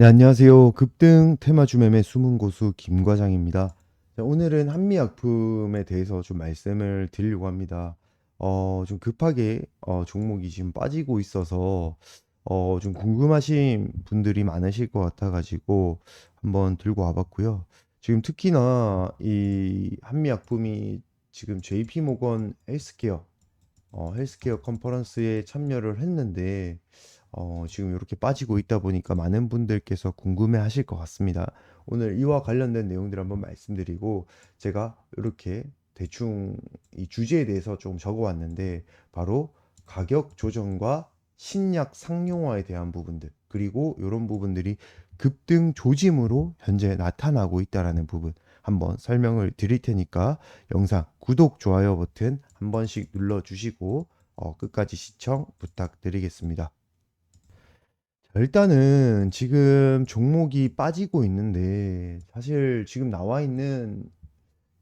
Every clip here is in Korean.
네, 안녕하세요. 급등 테마 주 매매 숨은 고수 김 과장입니다. 자, 오늘은 한미약품에 대해서 좀 말씀을 드리려고 합니다. 어, 좀 급하게 어, 종목이 지금 빠지고 있어서 어, 좀 궁금하신 분들이 많으실 것 같아가지고 한번 들고 와봤고요. 지금 특히나 이 한미약품이 지금 JP모건 헬스케어 어, 헬스케어 컨퍼런스에 참여를 했는데 어, 지금 이렇게 빠지고 있다 보니까 많은 분들께서 궁금해 하실 것 같습니다. 오늘 이와 관련된 내용들 한번 말씀드리고 제가 이렇게 대충 이 주제에 대해서 좀 적어 왔는데 바로 가격 조정과 신약 상용화에 대한 부분들 그리고 이런 부분들이 급등 조짐으로 현재 나타나고 있다라는 부분 한번 설명을 드릴 테니까 영상 구독, 좋아요 버튼 한 번씩 눌러 주시고 어, 끝까지 시청 부탁드리겠습니다. 자, 일단은 지금 종목이 빠지고 있는데 사실 지금 나와 있는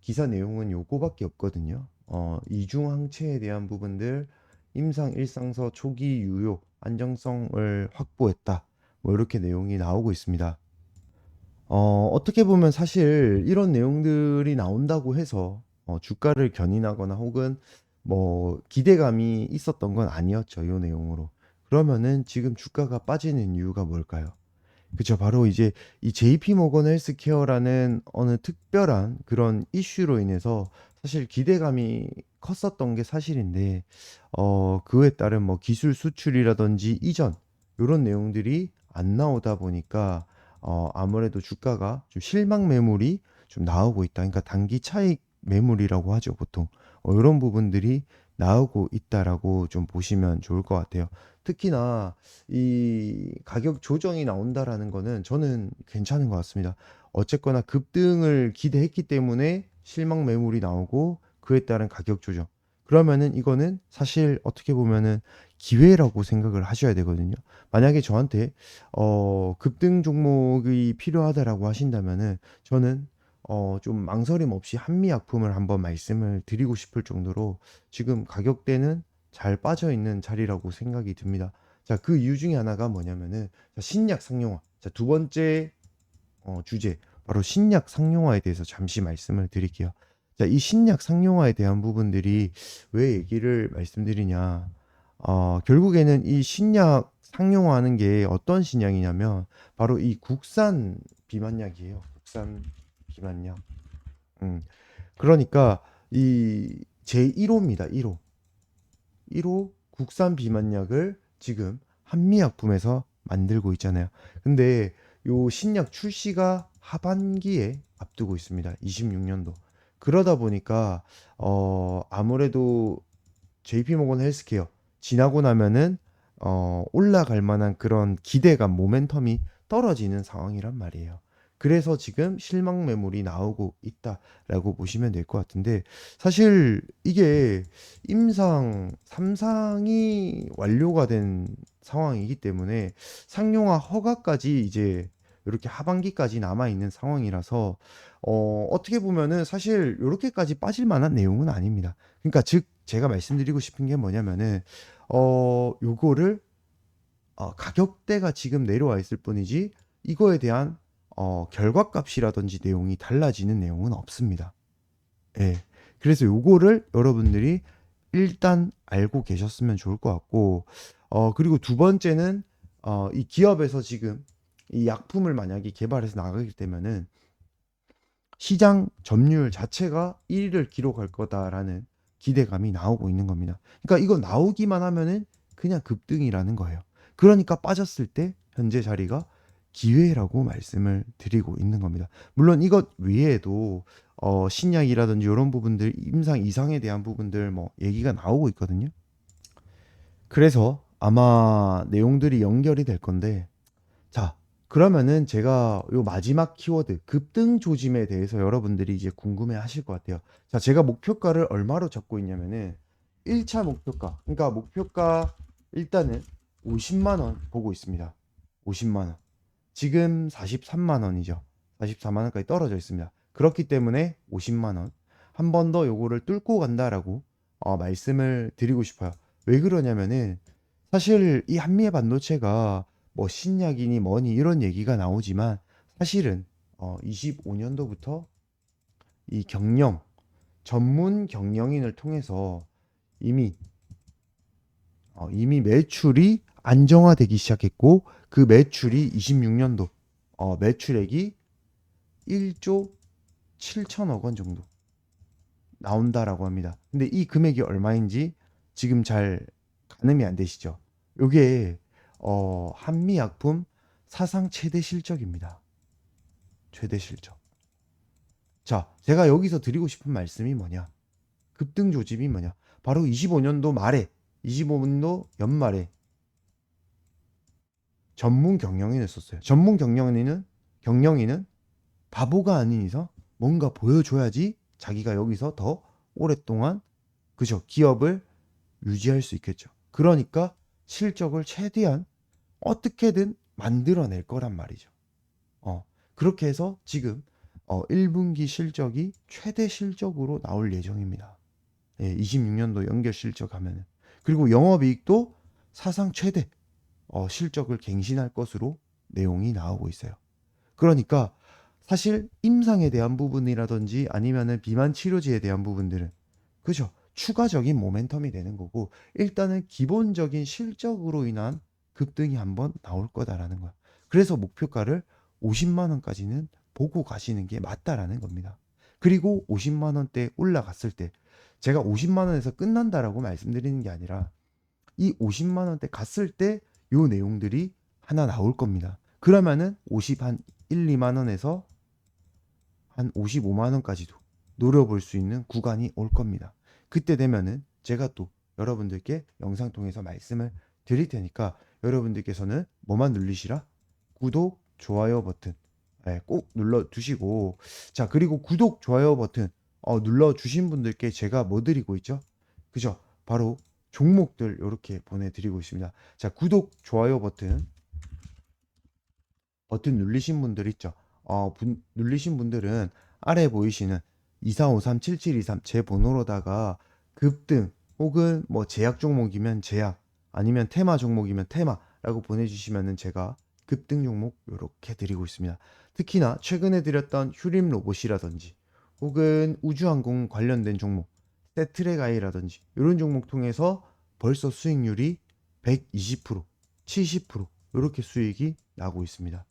기사 내용은 요거밖에 없거든요. 어, 이중 항체에 대한 부분들 임상 일상서 초기 유효 안정성을 확보했다. 뭐 이렇게 내용이 나오고 있습니다. 어, 어떻게 보면 사실 이런 내용들이 나온다고 해서 어, 주가를 견인하거나 혹은 뭐 기대감이 있었던 건 아니었죠. 이 내용으로. 그러면은 지금 주가가 빠지는 이유가 뭘까요? 그쵸. 바로 이제 이 JP 모건 헬스케어라는 어느 특별한 그런 이슈로 인해서 사실 기대감이 컸었던 게 사실인데, 어, 그에 따른 뭐 기술 수출이라든지 이전, 요런 내용들이 안 나오다 보니까, 어, 아무래도 주가가 좀 실망 매물이 좀 나오고 있다. 그러니까 단기 차익 매물이라고 하죠, 보통. 어, 요런 부분들이 나오고 있다라고 좀 보시면 좋을 것 같아요. 특히나 이 가격 조정이 나온다라는 거는 저는 괜찮은 것 같습니다. 어쨌거나 급등을 기대했기 때문에 실망 매물이 나오고 그에 따른 가격 조정. 그러면은 이거는 사실 어떻게 보면은 기회라고 생각을 하셔야 되거든요. 만약에 저한테 어, 급등 종목이 필요하다라고 하신다면은 저는 어, 좀 망설임 없이 한미약품을 한번 말씀을 드리고 싶을 정도로 지금 가격대는 잘 빠져 있는 자리라고 생각이 듭니다. 자, 그 이유 중에 하나가 뭐냐면은 자, 신약 상용화. 자, 두 번째 어, 주제 바로 신약 상용화에 대해서 잠시 말씀을 드릴게요. 자, 이 신약 상용화에 대한 부분들이 왜 얘기를 말씀드리냐? 어, 결국에는 이 신약 상용화하는 게 어떤 신약이냐면 바로 이 국산 비만약이에요. 국산 비만약. 음. 그러니까 이 제1호입니다. 1호. 1호 국산 비만약을 지금 한미약품에서 만들고 있잖아요. 근데 요 신약 출시가 하반기에 앞두고 있습니다. 26년도. 그러다 보니까 어 아무래도 JP모건 헬스케어 지나고 나면은 어 올라갈 만한 그런 기대감, 모멘텀이 떨어지는 상황이란 말이에요. 그래서 지금 실망 매물이 나오고 있다라고 보시면 될 것 같은데 사실 이게 임상 3상이 완료가 된 상황이기 때문에 상용화 허가까지 이제 이렇게 하반기까지 남아 있는 상황이라서 어 어떻게 보면은 사실 요렇게까지 빠질 만한 내용은 아닙니다. 그러니까 즉 제가 말씀드리고 싶은 게 뭐냐면은 어 요거를 어 가격대가 지금 내려와 있을 뿐이지 이거에 대한 어 결과값이라든지 내용이 달라지는 내용은 없습니다. 예. 그래서 요거를 여러분들이 일단 알고 계셨으면 좋을 것 같고 어 그리고 두 번째는 어 이 기업에서 지금 이 약품을 만약에 개발해서 나가게 되면은 시장 점유율 자체가 1위를 기록할 거다라는 기대감이 나오고 있는 겁니다. 그러니까 이거 나오기만 하면은 그냥 급등이라는 거예요. 그러니까 빠졌을 때 현재 자리가 기회라고 말씀을 드리고 있는 겁니다. 물론 이것 외에도 어 신약이라든지 요런 부분들 임상 이상에 대한 부분들 뭐 얘기가 나오고 있거든요. 그래서 아마 내용들이 연결이 될 건데 자 그러면은 제가 요 마지막 키워드 급등 조짐에 대해서 여러분들이 이제 궁금해 하실 것 같아요. 자 제가 목표가를 얼마로 잡고 있냐면은 1차 목표가 그러니까 목표가 일단은 50만 원 보고 있습니다. 50만 원. 지금 43만 원이죠. 44만 원까지 떨어져 있습니다. 그렇기 때문에 50만 원. 한 번 더 요거를 뚫고 간다라고 어, 말씀을 드리고 싶어요. 왜 그러냐면은 사실 이 한미의 반도체가 뭐 신약이니 뭐니 이런 얘기가 나오지만 사실은 어 25년도부터 이 경영 전문 경영인을 통해서 이미 어, 이미 매출이 안정화되기 시작했고 그 매출이 26년도 어, 매출액이 1조 7천억 원 정도 나온다라고 합니다. 근데 이 금액이 얼마인지 지금 잘 가늠이 안 되시죠? 요게 어, 한미약품 사상 최대 실적입니다. 최대 실적. 자, 제가 여기서 드리고 싶은 말씀이 뭐냐? 급등 조짐이 뭐냐? 바로 25년도 말에, 25년도 연말에 전문 경영인을 썼어요. 전문 경영인은 경영인은 바보가 아닌 이상 뭔가 보여줘야지 자기가 여기서 더 오랫동안 그죠 기업을 유지할 수 있겠죠. 그러니까 실적을 최대한 어떻게든 만들어낼 거란 말이죠. 어 그렇게 해서 지금 어 1분기 실적이 최대 실적으로 나올 예정입니다. 예, 26년도 연결 실적 하면은 그리고 영업이익도 사상 최대 어, 실적을 갱신할 것으로 내용이 나오고 있어요. 그러니까 사실 임상에 대한 부분이라든지 아니면은 비만 치료제에 대한 부분들은 그죠? 추가적인 모멘텀이 되는 거고 일단은 기본적인 실적으로 인한 급등이 한번 나올 거다라는 거야. 그래서 목표가를 50만 원까지는 보고 가시는 게 맞다라는 겁니다. 그리고 50만 원대 올라갔을 때 제가 50만 원에서 끝난다라고 말씀드리는 게 아니라 이 50만 원대 갔을 때 요 내용들이 하나 나올 겁니다. 그러면은 50 한 1, 2만 원에서 한 55만 원까지도 노려볼 수 있는 구간이 올 겁니다. 그때 되면은 제가 또 여러분들께 영상 통해서 말씀을 드릴 테니까 여러분들께서는 뭐만 누르시라? 구독, 좋아요 버튼 예, 꼭 눌러 두시고 자 그리고 구독, 좋아요 버튼 어, 눌러 주신 분들께 제가 뭐 드리고 있죠? 그죠? 바로 종목들 이렇게 보내드리고 있습니다. 자 구독, 좋아요 버튼 버튼 누르신 분들 있죠? 어, 분- 누르신 분들은 아래 보이시는 24537723 제 번호로다가 급등 혹은 뭐 제약 종목이면 제약 아니면 테마 종목이면 테마라고 보내주시면은 제가 급등 종목 이렇게 드리고 있습니다. 특히나 최근에 드렸던 휴림 로봇이라든지 혹은 우주항공 관련된 종목 세트레가이라든지 이런 종목 통해서 벌써 수익률이 120% 70% 이렇게 수익이 나고 있습니다.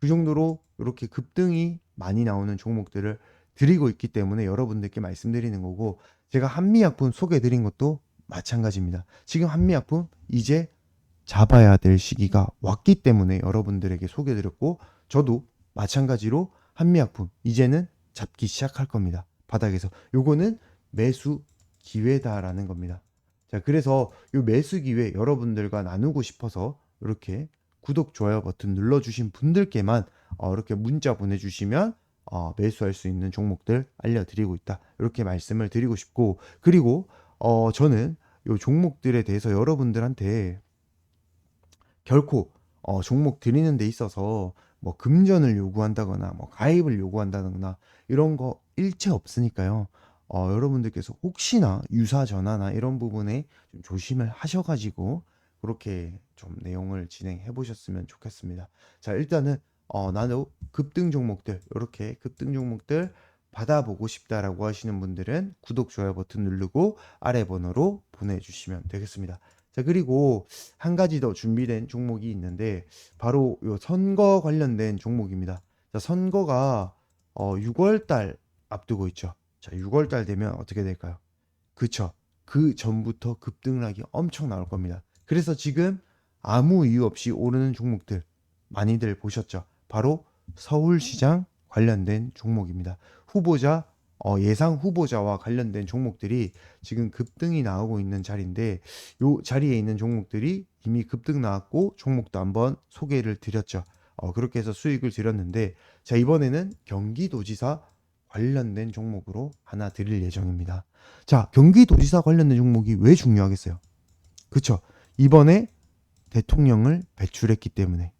그 정도로 이렇게 급등이 많이 나오는 종목들을 드리고 있기 때문에 여러분들께 말씀드리는 거고 제가 한미약품 소개해 드린 것도 마찬가지입니다. 지금 한미약품 이제 잡아야 될 시기가 왔기 때문에 여러분들에게 소개해 드렸고 저도 마찬가지로 한미약품 이제는 잡기 시작할 겁니다. 바닥에서 요거는 매수 기회다라는 겁니다. 자, 그래서 요 매수 기회 여러분들과 나누고 싶어서 이렇게 구독, 좋아요 버튼 눌러주신 분들께만 어, 이렇게 문자 보내주시면 어, 매수할 수 있는 종목들 알려드리고 있다. 이렇게 말씀을 드리고 싶고 그리고 어, 저는 요 종목들에 대해서 여러분들한테 결코 어, 종목 드리는 데 있어서 뭐 금전을 요구한다거나 뭐 가입을 요구한다거나 이런 거 일체 없으니까요. 어, 여러분들께서 혹시나 유사 전화나 이런 부분에 좀 조심을 하셔가지고 그렇게 좀 내용을 진행해 보셨으면 좋겠습니다. 자, 일단은 어, 나도 급등 종목들 이렇게 급등 종목들 받아보고 싶다라고 하시는 분들은 구독, 좋아요 버튼 누르고 아래 번호로 보내주시면 되겠습니다. 자, 그리고 한 가지 더 준비된 종목이 있는데 바로 요 선거 관련된 종목입니다. 자, 선거가 어, 6월 달 앞두고 있죠. 자, 6월 달 되면 어떻게 될까요? 그쵸. 그 전부터 급등락이 엄청 나올 겁니다. 그래서 지금 아무 이유 없이 오르는 종목들 많이들 보셨죠? 바로 서울시장 관련된 종목입니다. 후보자, 어, 예상 후보자와 관련된 종목들이 지금 급등이 나오고 있는 자리인데 요 자리에 있는 종목들이 이미 급등 나왔고 종목도 한번 소개를 드렸죠. 어, 그렇게 해서 수익을 드렸는데 자 이번에는 경기도지사 관련된 종목으로 하나 드릴 예정입니다. 자 경기도지사 관련된 종목이 왜 중요하겠어요? 그쵸? 이번에 대통령을 배출했기 때문에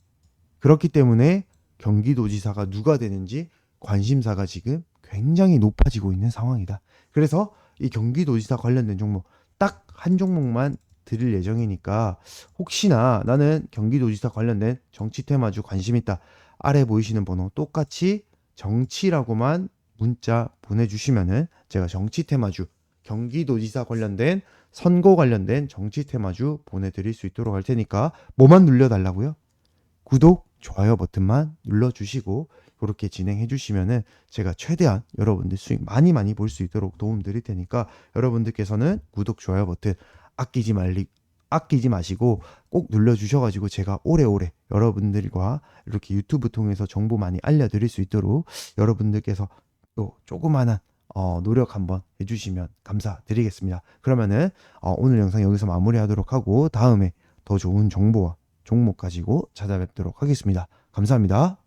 그렇기 때문에 경기도지사가 누가 되는지 관심사가 지금 굉장히 높아지고 있는 상황이다. 그래서 이 경기도지사 관련된 종목 딱 한 종목만 드릴 예정이니까 혹시나 나는 경기도지사 관련된 정치 테마주 관심 있다. 아래 보이시는 번호 똑같이 정치라고만 문자 보내주시면은 제가 정치 테마주 경기도지사 관련된 선거 관련된 정치 테마주 보내드릴 수 있도록 할 테니까 뭐만 눌러달라고요? 구독, 좋아요 버튼만 눌러주시고 그렇게 진행해 주시면은 제가 최대한 여러분들 수익 많이 많이 볼 수 있도록 도움 드릴 테니까 여러분들께서는 구독, 좋아요 버튼 아끼지 말리 아끼지 마시고 꼭 눌러 주셔 가지고 제가 오래오래 여러분들과 이렇게 유튜브 통해서 정보 많이 알려 드릴 수 있도록 여러분들께서 또 조그마한 어, 노력 한번 해주시면 감사드리겠습니다. 그러면은 어, 오늘 영상 여기서 마무리하도록 하고 다음에 더 좋은 정보와 종목 가지고 찾아뵙도록 하겠습니다. 감사합니다.